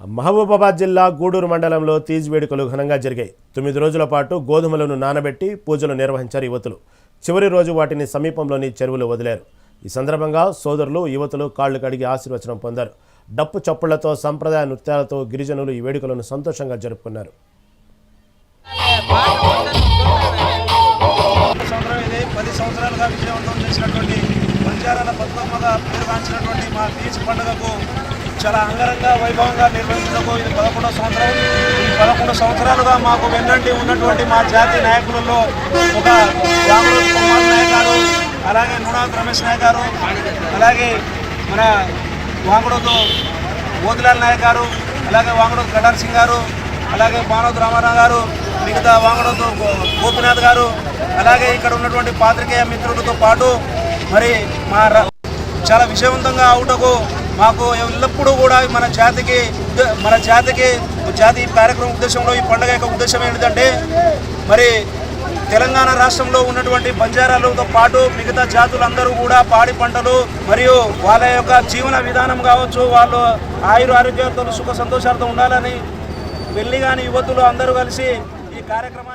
మహబూబాబాద్ జిల్లా గూడూరు మండలంలో తీజ్ వేడుకలు ఘనంగా జరిగాయి. తొమ్మిది రోజుల పాటు గోధుమలను నానబెట్టి పూజలు నిర్వహించారు యువతులు. చివరి రోజు వాటిని సమీపంలోని చెరువులు వదిలారు. ఈ సందర్భంగా సోదరులు యువతులు కాళ్ళు కడిగి ఆశీర్వచనం పొందారు. డప్పు చప్పుళ్ళతో సంప్రదాయ నృత్యాలతో గిరిజనులు ఈ వేడుకలను సంతోషంగా జరుపుకున్నారు. పది సంవత్సరాలుగా విజయవంతం చేసినటువంటి బంజారాల మా తీజ్ పండుగకు చాలా అంగరంగ వైభవంగా నిర్వహించడానికి ఇది పదకొండవ సంవత్సరం. ఈ పదకొండు సంవత్సరాలుగా మాకు వెన్నంటి ఉన్నటువంటి మా జాతి నాయకులలో ఒక రామరాజు కుమార్ నాయక్ గారు అలాగే నునాథ్ రమేష్ నాయక్ గారు అలాగే మన వాంగుడోతో మోతిలాల్ నాయక్ గారు అలాగే వాంగుడు కటార్ సింగ్ గారు అలాగే బానోత్ రామారావు గారు మిగతా వాంగడతో గోపినాథ్ గారు అలాగే ఇక్కడ ఉన్నటువంటి పాత్రికేయ మిత్రులతో పాటు మరి మా చాలా విజయవంతంగా అవుటకు మాకు ఎల్లప్పుడూ కూడా మన జాతికి మన జాతికి జాతి ఈ కార్యక్రమం ఉద్దేశంలో ఈ పండుగ యొక్క ఉద్దేశం ఏంటంటే మరి తెలంగాణ రాష్ట్రంలో ఉన్నటువంటి బంజారాలతో పాటు మిగతా జాతులందరూ కూడా పాడి పంటలు మరియు వాళ్ళ యొక్క జీవన విధానం కావచ్చు వాళ్ళు ఆయుర ఆరోగ్యాలతో సుఖ సంతోషాలతో ఉండాలని వెళ్ళి కానీ యువతులు అందరూ కలిసి ఈ కార్యక్రమాన్ని